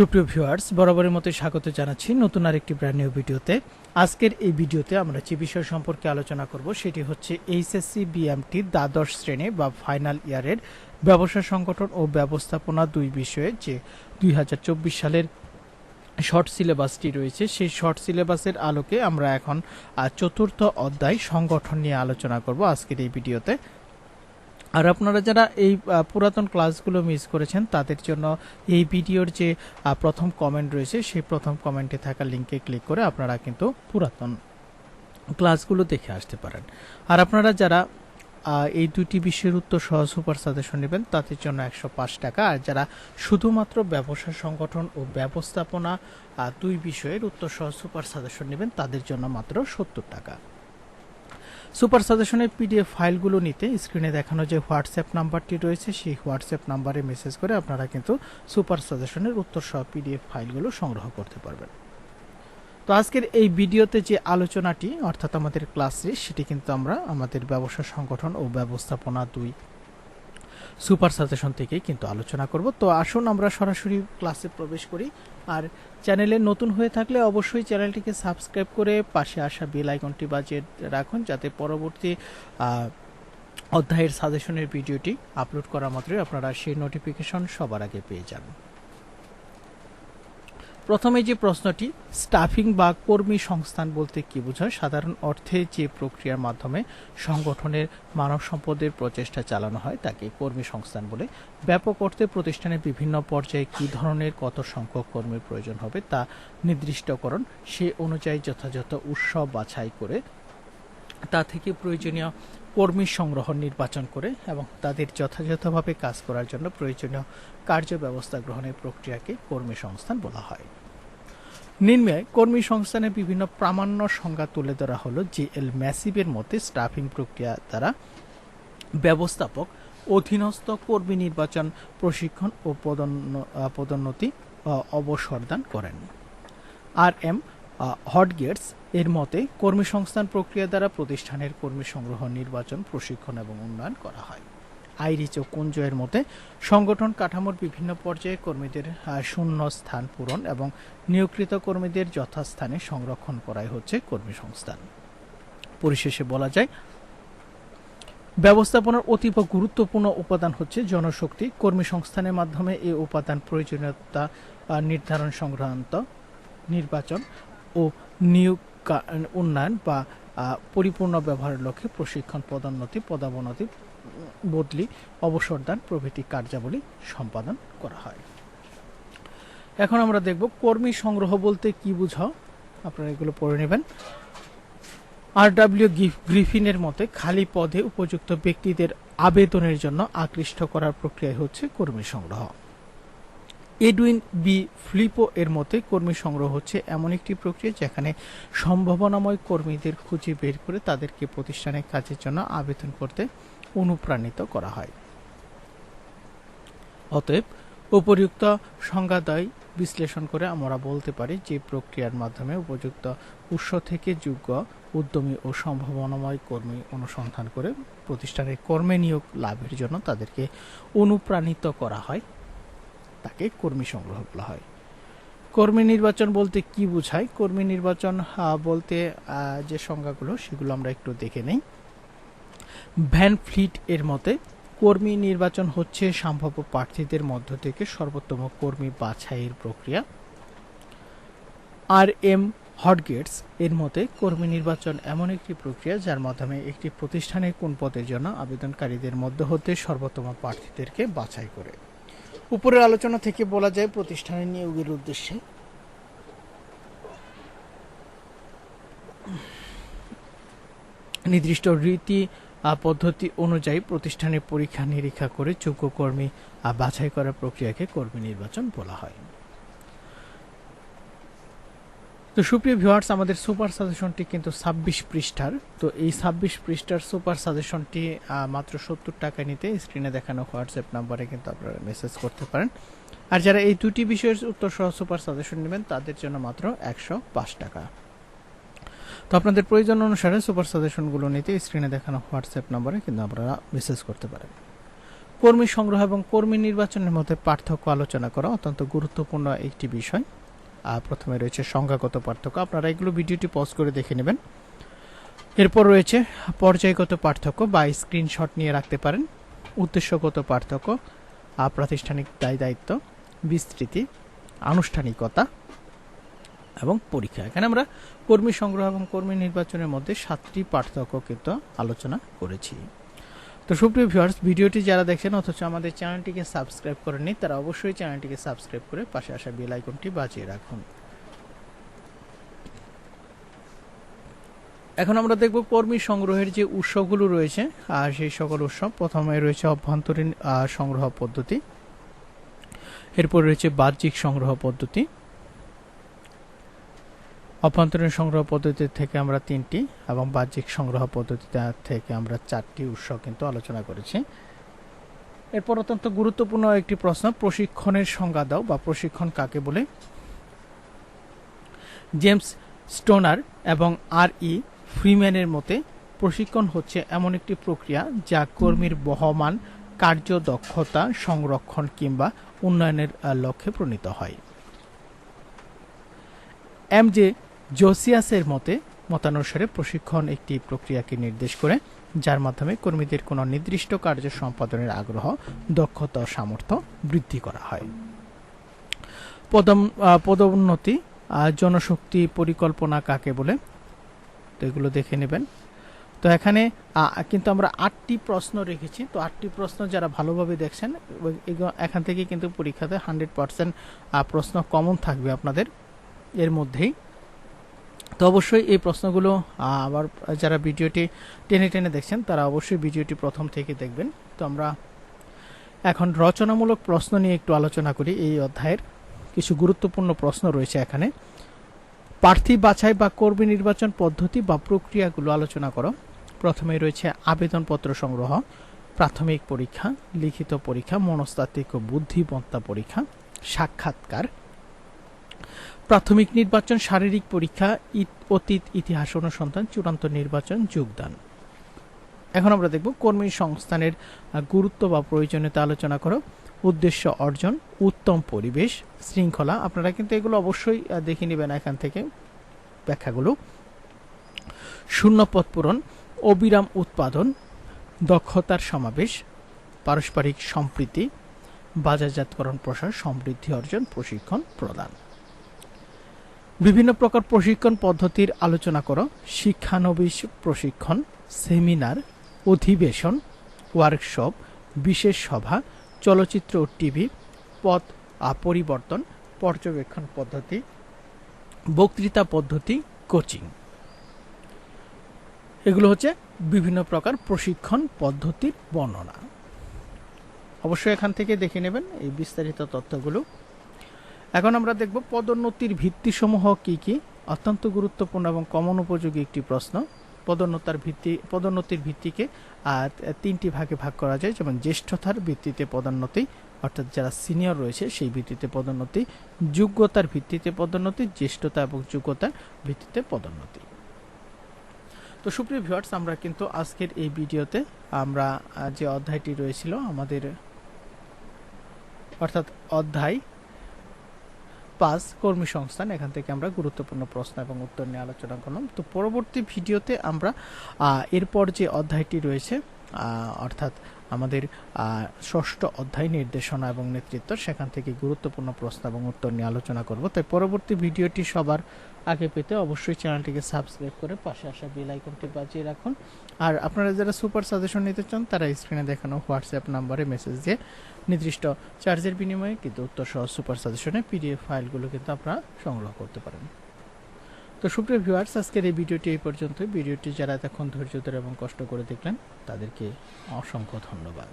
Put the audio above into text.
সুপ্রিয় ভিউয়ার্স, বরাবরের মতো স্বাগত জানাচ্ছি নতুন আরেকটি ব্র্যান্ড নিউ ভিডিওতে। আজকের এই ভিডিওতে আমরা যে বিষয় সম্পর্কে আলোচনা করব সেটি হচ্ছে এইচএসসি বিএমটি দ্বাদশ শ্রেণি বা ফাইনাল ইয়ারের ব্যবসা সংগঠন ও ব্যবস্থাপনা দুই বিষয়ে যে দুই হাজার চব্বিশ সালের শর্ট সিলেবাসটি রয়েছে, সেই শর্ট সিলেবাসের আলোকে আমরা এখন চতুর্থ অধ্যায় সংগঠন নিয়ে আলোচনা করব আজকের এই ভিডিওতে। আর আপনারা যারা এই পুরাতন ক্লাসগুলো মিস করেছেন, তাদের জন্য এই ভিডিওর যে প্রথম কমেন্ট রয়েছে, সেই প্রথম কমেন্টে থাকা লিঙ্কে ক্লিক করে আপনারা কিন্তু পুরাতন ক্লাসগুলো দেখে আসতে পারেন। আর আপনারা যারা এই দুটি বিষয়ের উত্তর সহ সুপার সাজেশন নেবেন, তাদের জন্য একশো পাঁচ টাকা। আর যারা শুধুমাত্র ব্যবসা সংগঠন ও ব্যবস্থাপনা দুই বিষয়ের উত্তর সহ সুপার সাজেশন নেবেন, তাদের জন্য মাত্র সত্তর টাকা। সুপার সাজেশনের পিডিএফ ফাইলগুলো নিতে স্ক্রিনে দেখানো যে হোয়াটসঅ্যাপ নাম্বারটি রয়েছে, সেই হোয়াটসঅ্যাপ নাম্বারে মেসেজ করে আপনারা কিন্তু সুপার সাজেশনের উত্তর সহ পিডিএফ ফাইলগুলো সংগ্রহ করতে পারবেন। তো আজকের এই ভিডিওতে যে আলোচনাটি, অর্থাৎ আমাদের ক্লাসে সেটি কিন্তু আমরা আমাদের ব্যবসা সংগঠন ও ব্যবস্থাপনা দুই সুপার সাজেশন থেকে কিন্তু আলোচনা করব। তো আসুন আমরা সরাসরি ক্লাসে প্রবেশ করি। আর চ্যানেলে নতুন হয়ে থাকলে অবশ্যই চ্যানেলটিকে সাবস্ক্রাইব করে পাশে আসা বেল আইকনটি বাজিয়ে রাখুন যাতে পরবর্তী অধ্যায়ের সাজেশনের ভিডিওটি আপলোড করা মাত্রই আপনারা সেই নোটিফিকেশন সবার আগে পেয়ে যান প্রথমে যে প্রশ্নটি স্টাফিং বা কর্মী সংস্থান বলতে কি বোঝায়? সাধারণ অর্থে যে প্রক্রিয়ার মাধ্যমে সংগঠনের মানব সম্পদের প্রচেষ্টা চালানো হয়, তাকে কর্মী সংস্থান বলে। ব্যাপক অর্থে প্রতিষ্ঠানের বিভিন্ন পর্যায়ে কি ধরনের, কত সংখ্যক কর্মীর প্রয়োজন হবে, তা নির্দিষ্টকরণ, সে অনুযায়ী যথাযথ উৎস বাছাই করে, তা থেকে প্রয়োজনীয় কর্মী সংগ্রহ নির্বাচন করে এবং তাদের যথাযথভাবে কাজ করার জন্য প্রয়োজনীয় কার্য ব্যবস্থা গ্রহণের প্রক্রিয়াকে কর্মী সংস্থান বলা হয়। নিম্নে কর্মী সংস্থানের বিভিন্ন প্রামাণ্য সংজ্ঞা তুলে ধরা হলো জি এল ম্যাসিভের মতে স্টাফিং প্রক্রিয়া দ্বারা ব্যবস্থাপক, অধীনস্থ কর্মী নির্বাচন, প্রশিক্ষণ ও পদোন্ন- পদোন্নতি অবসরদান করেন। আর এম হটগেটস এর মতে কর্মী সংস্থান প্রক্রিয়া দ্বারা প্রতিষ্ঠানের কর্মী সংগ্রহ, নির্বাচন, প্রশিক্ষণ এবং উন্নয়ন করা হয়। আইরিচ ও কুঞ্জয়ের মতে সংগঠন কাঠামোর বিভিন্ন পর্যায়ে কর্মীদের শূন্য স্থান পূরণ এবং নিয়োগকৃত কর্মীদের যথাস্থানে সংরক্ষণ করাই হচ্ছে কর্মী সংস্থান। পরিশেষে বলা যায়, ব্যবস্থাপনার অতীব গুরুত্বপূর্ণ উপাদান হচ্ছে জনশক্তি। কর্মী সংস্থানের মাধ্যমে এই উপাদান প্রয়োজনীয়তা নির্ধারণ সংক্রান্ত নির্বাচন ও নিয়োগ উন্নয়ন বা পরিপূর্ণ ব্যবহারের লক্ষ্যে প্রশিক্ষণ পদোন্নতি, পদাবনতি বদলি, অবসরদান প্রভৃতি কার্যাবলী সম্পাদন করা হয়। এখন আমরা দেখব কর্মী সংগ্রহ বলতে কি বুঝাও? আপনারা এগুলো পড়ে নেবেন। আর ডাব্লিউ গ্রিফিনের মতে, খালি পদে উপযুক্ত ব্যক্তিদের আবেদনের জন্য আকৃষ্ট করার প্রক্রিয়া হচ্ছে কর্মী সংগ্রহ। এডুইন বি ফ্লিপো এর মতে, কর্মী সংগ্রহ হচ্ছে এমন একটি প্রক্রিয়া যেখানে সম্ভাবনাময় কর্মীদের খুঁজে বের করে তাদেরকে প্রতিষ্ঠানের কাজের জন্য আবেদন করতে অনুপ্রাণিত করা হয়। অতএব উপযুক্ত সংজ্ঞাদয় বিশ্লেষণ করে আমরা বলতে পারি যে প্রক্রিয়ার মাধ্যমে উপযুক্ত উৎস থেকে যোগ্য, উদ্যমী ও সম্ভাবনাময় কর্মী অনুসন্ধান করে প্রতিষ্ঠানের কর্মে নিয়োগ লাভের জন্য তাদেরকে অনুপ্রাণিত করা হয়। তাকে কর্মী সংগ্রহ বলা হয়। কর্মী নির্বাচন বলতে কি বোঝায়? কর্মী নির্বাচন বলতে যে সংজ্ঞাগুলো, সেগুলো আমরা একটু দেখে নেই। ভ্যান ফ্লিট এর মতে, কর্মী নির্বাচন হচ্ছে সম্ভাব্য প্রার্থীদের মধ্য থেকে সর্বোত্তম কর্মী বাছাইয়ের প্রক্রিয়া। আর এম হটগেটস এর মতে, কর্মী নির্বাচন এমন একটি প্রক্রিয়া যার মাধ্যমে একটি প্রতিষ্ঠানে কোন পদের জন্য আবেদনকারীদের মধ্য হতে সর্বোত্তম প্রার্থীদেরকে বাছাই করে। উপরের আলোচনা থেকে বলা যায়, প্রতিষ্ঠানের নিয়োগের উদ্দেশ্যে। নির্দিষ্ট রীতি পদ্ধতি অনুযায়ী প্রতিষ্ঠানের পরীক্ষা নিরীক্ষা করে যোগ্য কর্মী বাছাই করার প্রক্রিয়াকে কর্মী নির্বাচন বলা হয়। তো সুপ্রিয় ভিউয়ার্স, আমাদের সুপার সাজেশনটি কিন্তু ছাব্বিশ পৃষ্ঠার। তো এই ছাব্বিশ পৃষ্ঠার সুপার সাজেশনটি মাত্র সত্তর টাকা নিতে স্ক্রিনে দেখানো হোয়াটসঅ্যাপ নাম্বারে কিন্তু আপনারা মেসেজ করতে পারেন। আর যারা এই দুটি বিষয়ের উত্তর সহ সুপার সাজেশন নেবেন, তাদের জন্য মাত্র একশো পাঁচ টাকা। তো আপনাদের প্রয়োজন অনুসারে সুপার সাজেশনগুলো নিতে স্ক্রিনে দেখানো হোয়াটসঅ্যাপ নম্বরে কিন্তু আপনারা মেসেজ করতে পারেন। কর্মী সংগ্রহ এবং কর্মী নির্বাচনের মধ্যে পার্থক্য আলোচনা করা অত্যন্ত গুরুত্বপূর্ণ একটি বিষয়। প্রথমে রয়েছে সংখ্যাগত পার্থক্য। আপনারা এগুলো ভিডিওটি পজ করে দেখে নেবেন। এরপর রয়েছে পর্যায়গত পার্থক্য বা স্ক্রিনশট নিয়ে রাখতে পারেন। উদ্দেশ্যগত পার্থক্য প্রাতিষ্ঠানিক দায় দায়িত্ব, বিস্তৃতি, আনুষ্ঠানিকতা এবং পরীক্ষা। এখানে আমরা কর্মী সংগ্রহ এবং কর্মী নির্বাচনের মধ্যে সাতটি পার্থক্য কিন্তু আলোচনা করেছি। তো সুপ্রিয় ভিউয়ার্স ভিডিওটি যারা দেখছেন অথচ আমাদের চ্যানেলটিকে সাবস্ক্রাইব করেননি, তারা অবশ্যই চ্যানেলটিকে সাবস্ক্রাইব করে পাশে আসা বেল আইকনটি বাজিয়ে রাখুন। এখন আমরা দেখব কর্মী সংগ্রহের যে উৎসগুলো রয়েছে, আর সেই সকল উৎসব। প্রথমে রয়েছে অভ্যন্তরীণ সংগ্রহ পদ্ধতি। এরপর রয়েছে বাহ্যিক সংগ্রহ পদ্ধতি। অভ্যন্তরীণ সংগ্রহ পদ্ধতি থেকে আমরা তিনটি এবং বাহ্যিক সংগ্রহ পদ্ধতি থেকে আমরা চারটি উৎস কিন্তু আলোচনা করেছি। এরপর অত্যন্ত গুরুত্বপূর্ণ একটি প্রশ্ন, প্রশিক্ষণের সংজ্ঞা দাও বা প্রশিক্ষণ কাকে বলে? জেমস স্টোনার এবং আর ই ফ্রিম্যানের মতে প্রশিক্ষণ হচ্ছে এমন একটি প্রক্রিয়া যা কর্মীর বহমান কার্যদক্ষতা, সংরক্ষণ কিংবা উন্নয়নের লক্ষ্যে প্রণীত হয়। এম জে জোসিয়াসের মতে, মতানুসারে প্রশিক্ষণ একটি প্রক্রিয়াকে নির্দেশ করে, যার মাধ্যমে কর্মীদের কোনো নির্দিষ্ট কার্য সম্পাদনের আগ্রহ, দক্ষতা ও সামর্থ্য বৃদ্ধি করা হয়। পদম পদোন্নতি জনশক্তি পরিকল্পনা কাকে বলে? তো এগুলো দেখে নেবেন। তো এখানে কিন্তু আমরা আটটি প্রশ্ন রেখেছি। তো আটটি প্রশ্ন যারা ভালোভাবে দেখছেন এখান থেকে কিন্তু পরীক্ষাতে হান্ড্রেড পার্সেন্ট প্রশ্ন কমন থাকবে আপনাদের। এর মধ্যেই তো অবশ্যই এই প্রশ্নগুলো আবার যারা ভিডিওটি টেনে টেনে দেখছেন, তারা অবশ্যই ভিডিওটি প্রথম থেকে দেখবেন। তো আমরা এখন রচনামূলক প্রশ্ন নিয়ে একটু আলোচনা করি এই অধ্যায়ের। কিছু গুরুত্বপূর্ণ প্রশ্ন রয়েছে এখানে। প্রার্থী বাছাই বা কর্মী নির্বাচন পদ্ধতি বা প্রক্রিয়াগুলো আলোচনা করো। প্রথমে রয়েছে আবেদনপত্র সংগ্রহ, প্রাথমিক পরীক্ষা, লিখিত পরীক্ষা, মনস্তাত্ত্বিক ও বুদ্ধিমত্তা পরীক্ষা, সাক্ষাৎকার প্রাথমিক নির্বাচন, শারীরিক পরীক্ষা অতীত ইতিহাস অনুসন্ধান, চূড়ান্ত নির্বাচন, যোগদান। এখন আমরা দেখব কর্মী সংস্থানের গুরুত্ব বা প্রয়োজনীয়তা আলোচনা করো। উদ্দেশ্য অর্জন, উত্তম পরিবেশ, শৃঙ্খলা। আপনারা কিন্তু এগুলো অবশ্যই দেখে নেবেন এখান থেকে ব্যাখ্যাগুলো। শূন্যপদ পূরণ, অবিরাম উৎপাদন, দক্ষতার সমাবেশ, পারস্পরিক সম্প্রীতি, বাজারজাতকরণ প্রসার, সমৃদ্ধি অর্জন, প্রশিক্ষণ প্রদান। বিভিন্ন প্রকার প্রশিক্ষণ পদ্ধতির আলোচনা করো। শিক্ষানবিশ প্রশিক্ষণ, সেমিনার, অধিবেশন ওয়ার্কশপ বিশেষ সভা, চলচ্চিত্র ও টিভি, পথ পরিবর্তন, পর্যবেক্ষণ পদ্ধতি, বক্তৃতা পদ্ধতি, কোচিং। এগুলো হচ্ছে বিভিন্ন প্রকার প্রশিক্ষণ পদ্ধতির বর্ণনা। অবশ্যই এখান থেকে দেখে নেবেন এই বিস্তারিত তথ্যগুলো। এখন আমরা দেখব পদোন্নতির ভিত্তিসমূহ কি কি? অত্যন্ত গুরুত্বপূর্ণ এবং কমন উপযোগী একটি প্রশ্ন। পদোন্নতার ভিত্তি, পদোন্নতির ভিত্তিকে আর তিনটি ভাগে ভাগ করা যায়, যেমন জ্যেষ্ঠতার ভিত্তিতে পদোন্নতি, অর্থাৎ যারা সিনিয়র রয়েছে সেই ভিত্তিতে পদোন্নতি, যোগ্যতার ভিত্তিতে পদোন্নতি, জ্যেষ্ঠতা এবং যোগ্যতার ভিত্তিতে পদোন্নতি। তো সুপ্রিয় ভিউয়ার্স আমরা কিন্তু আজকের এই ভিডিওতে আমরা যে অধ্যায়টি রয়েছিল আমাদের, অর্থাৎ অধ্যায় পাঁচ কর্মী সংস্থান, এখান থেকে আমরা গুরুত্বপূর্ণ প্রশ্ন এবং উত্তর নিয়ে আলোচনা করলাম। তো পরবর্তী ভিডিওতে আমরা এরপর যে অধ্যায়টি রয়েছে অর্থাৎ আমাদের ষষ্ঠ অধ্যায় নির্দেশনা এবং নেতৃত্ব, সেখান থেকে গুরুত্বপূর্ণ প্রশ্ন এবং উত্তর নিয়ে আলোচনা করব। তাই পরবর্তী ভিডিওটি সবার আগে পেতে অবশ্যই চ্যানেলটিকে সাবস্ক্রাইব করে পাশে আসা বেল আইকনটি বাজিয়ে রাখুন। আর আপনারা যারা সুপার সাজেশন নিতে চান, তারা স্ক্রিনে দেখানো হোয়াটসঅ্যাপ নাম্বারে মেসেজ দিয়ে নির্দিষ্ট চার্জের বিনিময়ে কিন্তু উত্তর সহ সুপার সাজেশনে পিডিএফ ফাইলগুলো কিন্তু আপনারা সংগ্রহ করতে পারেন। তো সুপ্রিয় ভিউয়ার্স, আজকের এই ভিডিওটি এই পর্যন্ত ভিডিওটি যারা এতক্ষণ ধৈর্য ধরে এবং কষ্ট করে দেখলেন, তাদেরকে অসংখ্য ধন্যবাদ।